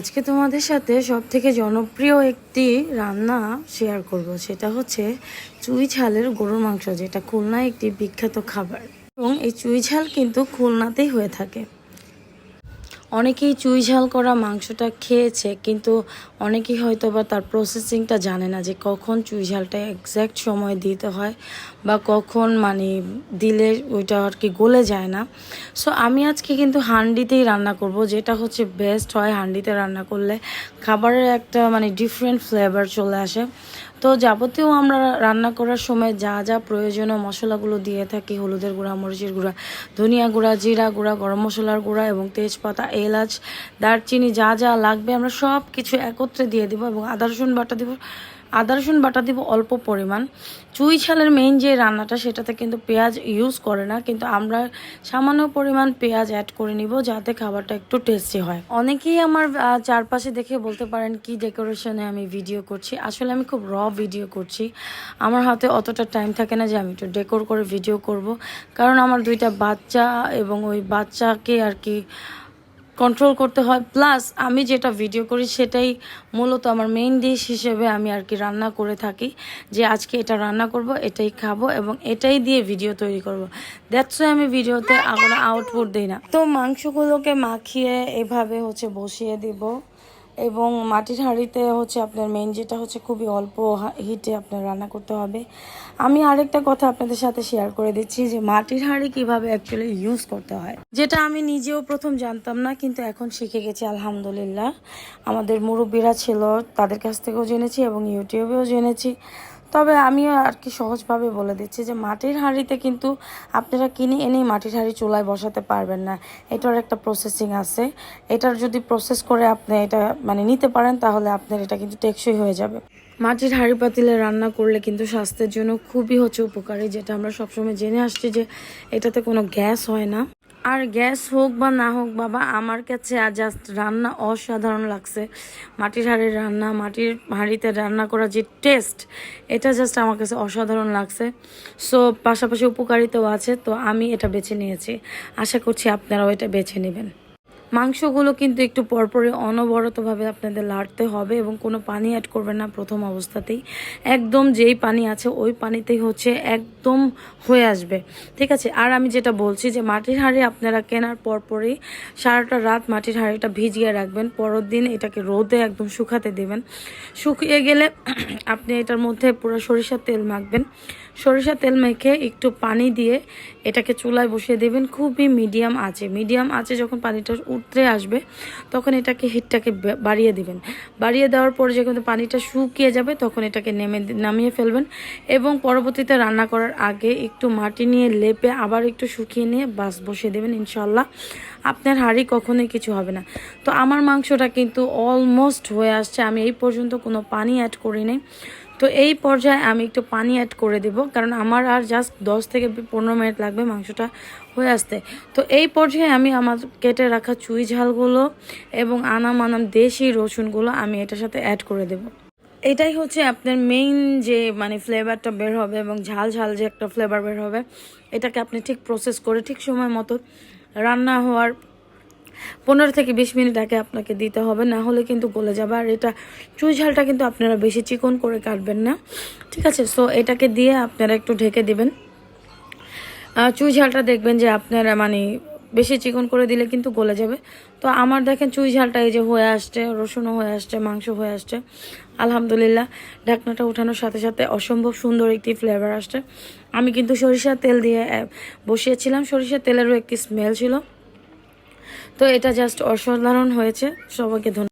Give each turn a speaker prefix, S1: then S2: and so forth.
S1: আজকে তোমাদের সাথে সব থেকে জনপ্রিয় একটি রান্না শেয়ার করব। সেটা হচ্ছে চুই ঝালের গরুর মাংস, যেটা খুলনায় একটি বিখ্যাত খাবার। এবং এই চুই ঝাল কিন্তু খুলনাতেই হয়ে থাকে। অনেকেই চুই ঝাল করা মাংসটা খেয়েছে, কিন্তু অনেকেই হয়তো বা তার প্রসেসিংটা জানে না যে কখন চুই ঝালটা এক্স্যাক্ট সময় দিতে হয় বা কখন মানে দিলে ওইটা আর কি গলে যায় না। সো আমি আজকে কিন্তু হান্ডিতেই রান্না করব, যেটা হচ্ছে বেস্ট হয় হান্ডিতে রান্না করলে। খাবারের একটা মানে ডিফারেন্ট ফ্লেভার চলে আসে। তো যাবতীয় আমরা রান্না করার সময় যা যা প্রয়োজনীয় মশলাগুলো দিয়ে থাকি, হলুদের গুঁড়া, মরিচের গুঁড়া, ধনিয়া গুঁড়া, জিরা গুঁড়া, গরম মশলার গুঁড়া এবং তেজপাতা, এলাচ, দারচিনি যা যা লাগবে আমরা সব কিছু একত্রে দিয়ে দিব এবং আদা, রসুন বাটা দিব। আদা, রসুন বাটা দিব অল্প পরিমাণ। চুই ছালের মেইন যে রান্নাটা সেটাতে কিন্তু পেঁয়াজ ইউজ করে না, কিন্তু আমরা সামান্য পরিমাণ পেঁয়াজ অ্যাড করে নিব যাতে খাবারটা একটু টেস্টি হয়। অনেকেই আমার চারপাশে দেখে বলতে পারেন কি ডেকোরেশনে আমি ভিডিও করছি। আসলে আমি খুব র ভিডিও করছি। আমার হাতে অতটা টাইম থাকে না যে আমি একটু ডেকোর করে ভিডিও করব। কারণ আমার দুইটা বাচ্চা এবং ওই বাচ্চাকে আর কি কন্ট্রোল করতে হয়। প্লাস আমি যেটা ভিডিও করি সেটাই মূলত আমার মেইন ডিশ হিসেবে আমি আর কি রান্না করে থাকি। যে আজকে এটা রান্না করব, এটাই খাব এবং এটাই দিয়ে ভিডিও তৈরি করব। দ্যাটস আমি ভিডিওতে কোনো আউটপুট দিই না। তো মাংসগুলোকে মাখিয়ে এভাবে হচ্ছে বসিয়ে দিব। এবং মাটির হাঁড়িতে হচ্ছে আপনার মেন যেটা হচ্ছে খুবই অল্প হিটে আপনার রান্না করতে হবে। আমি আরেকটা কথা আপনাদের সাথে শেয়ার করে দিচ্ছি যে মাটির হাঁড়ি কীভাবে অ্যাকচুয়ালি ইউজ করতে হয়। যেটা আমি নিজেও প্রথম জানতাম না, কিন্তু এখন শিখে গেছি, আলহামদুলিল্লাহ। আমাদের মুরব্বীরা ছিল, তাদের কাছ থেকেও জেনেছি এবং ইউটিউবেও জেনেছি। তবে আমিও আর কি সহজভাবে বলে দিচ্ছি যে মাটির হাঁড়িতে কিন্তু আপনারা কিনে এনেই মাটির হাঁড়ি চুলায় বসাতে পারবেন না। এটার একটা প্রসেসিং আছে। এটার যদি প্রসেস করে আপনি এটা মানে নিতে পারেন, তাহলে আপনার এটা কিন্তু টেকসই হয়ে যাবে। মাটির হাঁড়ি পাতিলে রান্না করলে কিন্তু স্বাস্থ্যের জন্য খুবই হচ্ছে উপকারী, যেটা আমরা সবসময় জেনে আসছি যে এটাতে কোনো গ্যাস হয় না। আর গ্যাস হোক বা না হোক, বাবা, আমার কাছে আর জাস্ট রান্না অসাধারণ লাগছে। মাটির হাড়ির রান্না, মাটির হাঁড়িতে রান্না করা যে টেস্ট এটা জাস্ট আমার কাছে অসাধারণ লাগছে। সো পাশাপাশি উপকারিতাও আছে, তো আমি এটা বেছে নিয়েছি। আশা করছি আপনারাও এটা বেছে নেবেন। মাংসগুলো কিন্তু একটু পরপরই অনবরতভাবে আপনাদের লাড়তে হবে এবং কোনো পানি অ্যাড করবেন না প্রথম অবস্থাতেই। একদম যেই পানি আছে ওই পানিতেই হচ্ছে একদম হয়ে আসবে। ঠিক আছে? আর আমি যেটা বলছি যে মাটির হাঁড়ি আপনারা কেনার পরপরই সারাটা রাত মাটির হাঁড়িটা ভিজিয়ে রাখবেন। পরের দিন এটাকে রোদে একদম শুকাতে দেবেন। শুকিয়ে গেলে আপনি এটার মধ্যে পুরো সরিষার তেল মাখবেন। সরিষার তেল মেখে একটু পানি দিয়ে এটাকে চুলায় বসিয়ে দেবেন। খুবই মিডিয়াম আছে মিডিয়াম আছে যখন পানিটা উতরে আসবে, তখন এটাকে হিটটাকে বাড়িয়ে দিবেন। বাড়িয়ে দেওয়ার পর যখন পানিটা শুকিয়ে যাবে, তখন এটাকে নেমে নামিয়ে ফেলবেন এবং পরবর্তীতে রান্না করার আগে একটু মাটি নিয়ে লেপে আবার একটু শুকিয়ে নিয়ে বাস বসিয়ে দেবেন ইনশাল্লাহ আপনার হাঁড়ি কখনোই কিছু হবে না। তো আমার মাংসটা কিন্তু অলমোস্ট হয়ে আসছে। আমি এই পর্যন্ত কোনো পানি অ্যাড করি করিনি তো এই পর্যায়ে আমি একটু পানি অ্যাড করে দেব, কারণ আমার আর জাস্ট দশ থেকে পনেরো মিনিট লাগবে মাংসটা হয়ে আসতে। তো এই পর্যায়ে আমি আমার কেটে রাখা চুই ঝালগুলো এবং আনাম আনাম দেশি রসুনগুলো আমি এটার সাথে অ্যাড করে দেব। এটাই হচ্ছে আপনার মেইন যে মানে ফ্লেভারটা বের হবে এবং ঝাল ঝাল যে একটা ফ্লেভার বের হবে, এটাকে আপনি ঠিক প্রসেস করে ঠিক সময় মতো রান্না হওয়ার পনেরো থেকে বিশ মিনিট আগে আপনাকে দিতে হবে, না হলে কিন্তু গলে যাবে। আর এটা চুই ঝালটা কিন্তু আপনারা বেশি চিকন করে কাটবেন না। ঠিক আছে? সো এটাকে দিয়ে আপনারা একটু ঢেকে দিবেন। চুই ঝালটা দেখবেন যে আপনারা মানে বেশি চিকন করে দিলে কিন্তু গলে যাবে। তো আমার দেখেন চুই ঝালটা এই যে হয়ে আসছে, রসুনও হয়ে আসছে, মাংস হয়ে আসছে। আলহামদুলিল্লাহ, ঢাকনাটা ওঠানোর সাথে সাথে অসম্ভব সুন্দর একটি ফ্লেভার আসছে। আমি কিন্তু সরিষার তেল দিয়ে বসিয়েছিলাম। সরিষার তেলেরও একটি স্মেল ছিল। তো এটা জাস্ট অসাধারণ হয়েছে। সবাইকে ধন্যবাদ।